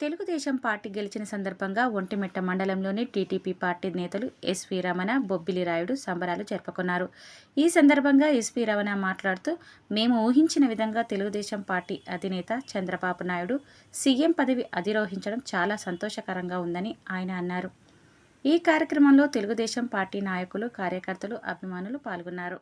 Telugu Desam party గెలిచిన సందర్భంగా ఒంటిమిట్ట మండలంలోని టీటీపీ పార్టీ నేతలు ఎస్వీ రమణ బొబ్బిలి రాయుడు సంబరాలు జరుపుకున్నారు. ఈ సందర్భంగా ఎస్వీ రమణ మాట్లాడుతూ మేము ఊహించిన విధంగా తెలుగుదేశం పార్టీ అధినేత చంద్రబాబు నాయుడు సీఎం పదవి అధిరోహించడం చాలా సంతోషకరంగా ఉందని ఆయన అన్నారు. ఈ కార్యక్రమంలో తెలుగుదేశం పార్టీ నాయకులు కార్యకర్తలు అభిమానులు పాల్గొన్నారు.